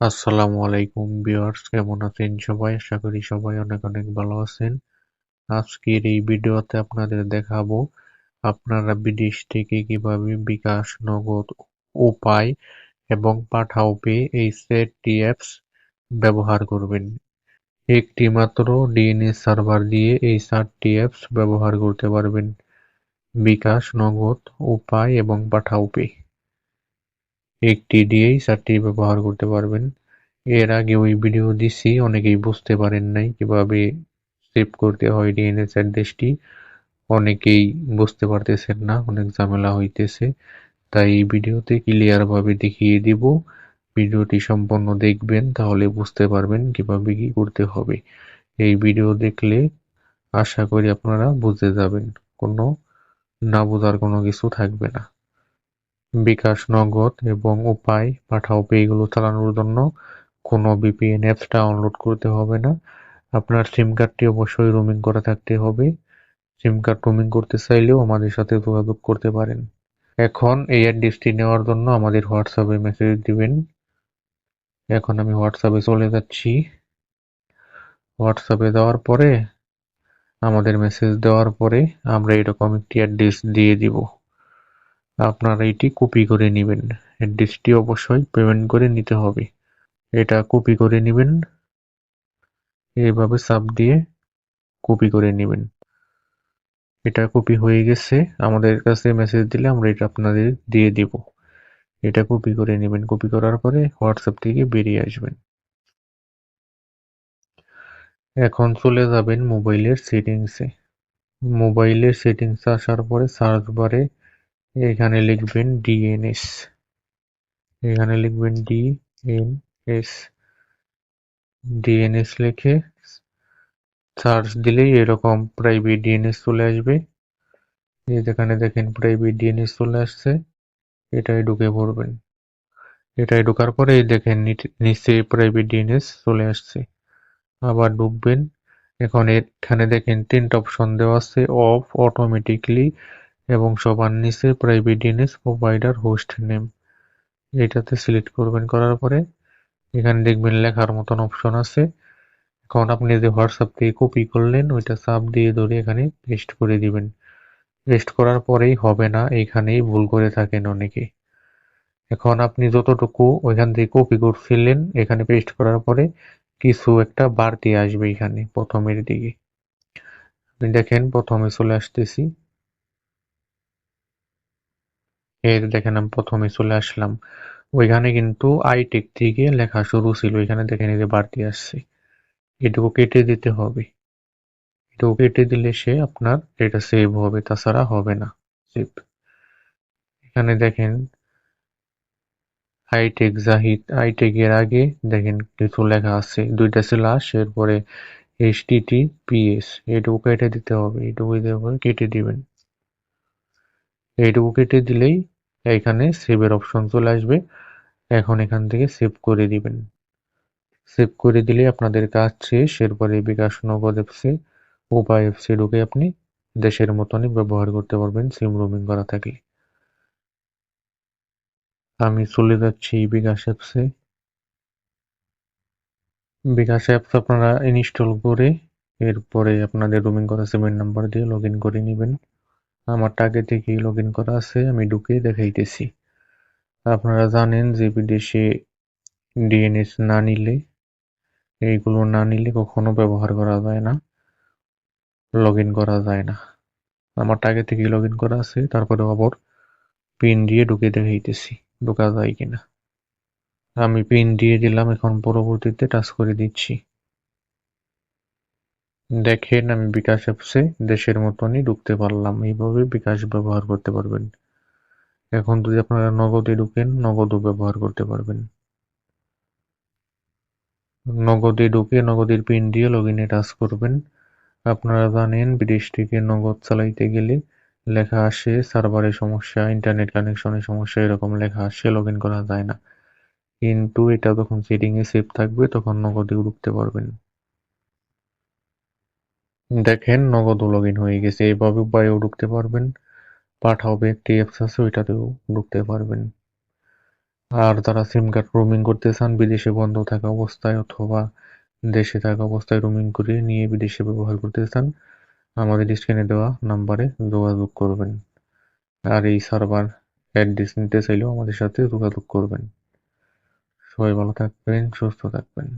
আসসালামু আলাইকুম ভিউয়ার্স, কেমন আছেন সবাই? আশা করি সবাই অনেক অনেক ভালো আছেন। আজকের এই ভিডিওতে আপনাদের দেখাবো আপনারা বিদেশ থেকে কীভাবে বিকাশ, নগদ উপায় এবং পাঠাও পে এই সেটটি অ্যাপস ব্যবহার করবেন। একটি মাত্র ডিএনএ সার্ভার দিয়ে এই চারটি অ্যাপস ব্যবহার করতে পারবেন। বিকাশ, নগদ, উপায় এবং পাঠাও পে একটি দিয়েই চারটি ব্যবহার করতে পারবেন। এর আগে ওই ভিডিও দিছি, অনেকেই বুঝতে পারেন নাই কীভাবে সেভ করতে হয় ডিএনএস অ্যাড্রেসটি। অনেকেই বুঝতে পারতেছেন না, অনেক ঝামেলা হইতেছে। তাই এই ভিডিওতে ক্লিয়ার ভাবে দেখিয়ে দিব। ভিডিওটি সম্পূর্ণ দেখবেন, তাহলে বুঝতে পারবেন কীভাবে কি করতে হবে। এই ভিডিও দেখলে আশা করি আপনারা বুঝতে যাবেন। কোনো না বোঝার কোনো কিছু থাকবে না। বিকাশ নগদ এবং উপায় পাঠাও পে এগুলো চালানোর জন্য কোনো ভিপিএন অ্যাপস ডাউনলোড করতে হবে না। আপনার সিম কার্ডটি অবশ্যই রোমিং করা থাকতে হবে। সিম কার্ড রোমিং করতে চাইলেও আমাদের সাথে যোগাযোগ করতে পারেন। এখন এই অ্যাড্রেসটি নেওয়ার জন্য আমাদের হোয়াটসঅ্যাপে মেসেজ দিবেন। এখন আমি হোয়াটসঅ্যাপে চলে যাচ্ছি। হোয়াটসঅ্যাপে দেওয়ার পরে, আমাদের মেসেজ দেওয়ার পরে আমরা এরকম একটি অ্যাড্রেস দিয়ে দিব। আপনারা এটি কপি করে নেবেন। অ্যাড্রেসটি অবশ্যই পেমেন্ট করে নিতে হবে। এটা কপি করে নেবেন। এভাবে চাপ দিয়ে কপি করে নেবেন। এটা কপি হয়ে গেছে। আমাদের কাছে মেসেজ দিলে আমরা এটা আপনাদের দিয়ে দিব। এটা কপি করে নেবেন। কপি করার পরে হোয়াটসঅ্যাপ থেকে বেরিয়ে আসবেন। এখন চলে যাবেন মোবাইলের সেটিংসে মোবাইলের সেটিংস আসার পরে সার্চ বারে এখানে লিখবেন ডিএনএস এখানে লিখবেন ডিএনএস ডিএনএস লিখে সার্চ দিলেই এরকম প্রাইভেট ডিএনএস চলে আসবে। এই যেখানে দেখেন প্রাইভেট ডিএনএস চলে আসছে, এটাই ঢুকে পড়বেন। এটাই ঢোকার পরে দেখেন নিচে প্রাইভেট ডিএনএস চলে আসছে। আবার ঢুকবেন, এখন এখানে দেখেন তিনটা অপশন দেওয়া আছে অফ অটোমেটিকলি এবং সবার নিচে private DNS provider host name এটাতে সিলেক্ট করবেন, করার পরে এখানে দেখবেন লেখার মতন অপশন আছে। এখন আপনি যে হোয়াটসঅ্যাপ থেকে কপি করলেন, ওইটা চাপ দিয়ে ধরে এখানে পেস্ট করে দিবেন। পেস্ট করার পরেই হবে না, এইখানেই ভুল করে থাকেন অনেকে। এখন আপনি যতটুকু ওইখান থেকে কপি করছিলেন, এখানে পেস্ট করার পরে কিছু একটা বাড়তি আসবে এখানে প্রথমের দিকে। আপনি দেখেন, প্রথমে চলে আসতেছি। এই দেখেন আমি প্রথমে চলে আসলাম। ওইখানে কিন্তু আইটেক থেকে লেখা শুরু ছিল। এখানে দেখেন এই যে বাড়তি আসছে। এটুকু কেটে দিতে হবে। এটুকু কেটে দিলে সে আপনার এটা সেভ হবে। তাছাড়া হবে না। সেভ এখানে দেখেন আইটেক জাহিদ। আইটেক এর আগে দেখেন কিছু লেখা আছে। দুইটা স্ল্যাশ এরপরে এইচটিটিপিএস এটুকু কেটে দিতে হবে। এটুকু কেটে দিবেন। এইটুকু কেটে দিলেই এখানে সেভের অপশন চলে আসবে। এখন এখান থেকে সেভ করে দিবেন। সেভ করে দিলে আপনাদের কাজ শেষ। এরপরে বিকাশ নগদ এফসি উপায় এফসি ঢুকে আপনি দেশের মতনই ব্যবহার করতে পারবেন সিম রোমিং করা থাকলে। আমি চলে যাচ্ছি বিকাশ অ্যাপসে বিকাশ অ্যাপস আপনারা ইনস্টল করে এরপরে আপনাদের রোমিং করা সিমের নাম্বার দিয়ে লগ করে নেবেন। আমারটা আগে থেকেই লগ ইন করা আছে, আমি ঢুকে দেখাইতেছি। আপনারা জানেন যে বিদেশে ডিএনএস না নিলে, এইগুলো না নিলে কখনো ব্যবহার করা যায় না লগ ইন করা যায় না। আমারটা আগে থেকেই লগ ইন করা আছে, তারপরে আবার পিন দিয়ে ঢুকে দেখাইতেছি, ঢোকা যায় কিনা। আমি পিন দিয়ে দিলাম, এখন পরবর্তীতে টাচ করে দিচ্ছি। দেখেন আমি বিকাশ অ্যাপসে দেশের মতনই ঢুকতে পারলাম। এইভাবে বিকাশ ব্যবহার করতে পারবেন। এখন যদি আপনারা নগদে ঢুকেন, নগদও ব্যবহার করতে পারবেন। নগদে ঢুকে নগদের পিন দিয়ে লগ ইনে টাচ করবেন। আপনারা জানেন বিদেশ থেকে নগদ চালাইতে গেলে লেখা আসে সার্ভারের সমস্যা ইন্টারনেট কানেকশনের সমস্যা, এরকম লেখা আসে লগ করা যায় না। কিন্তু এটা যখন সেটিং এ সেভ থাকবে, তখন নগদেও ঢুকতে পারবেন। দেখেন নগদ লগ হয়ে গেছে এইভাবে উপায়েও ঢুকতে পারবেন। পাঠাও একটি অ্যাপস আছে ওইটাতেও ঢুকতে পারবেন। আর যারা সিম কার্ড রোমিং করতে চান, বিদেশে বন্ধ থাকা অবস্থায় অথবা দেশে থাকা অবস্থায় রোমিং করে নিয়ে বিদেশে ব্যবহার করতে চান, আমাদের স্ক্রিনে দেওয়া নাম্বারে যোগাযোগ করবেন। আর এই সার্ভার অ্যাড্রেস নিতে চাইলেও আমাদের সাথে যোগাযোগ করবেন। সবাই ভালো থাকবেন, সুস্থ থাকবেন।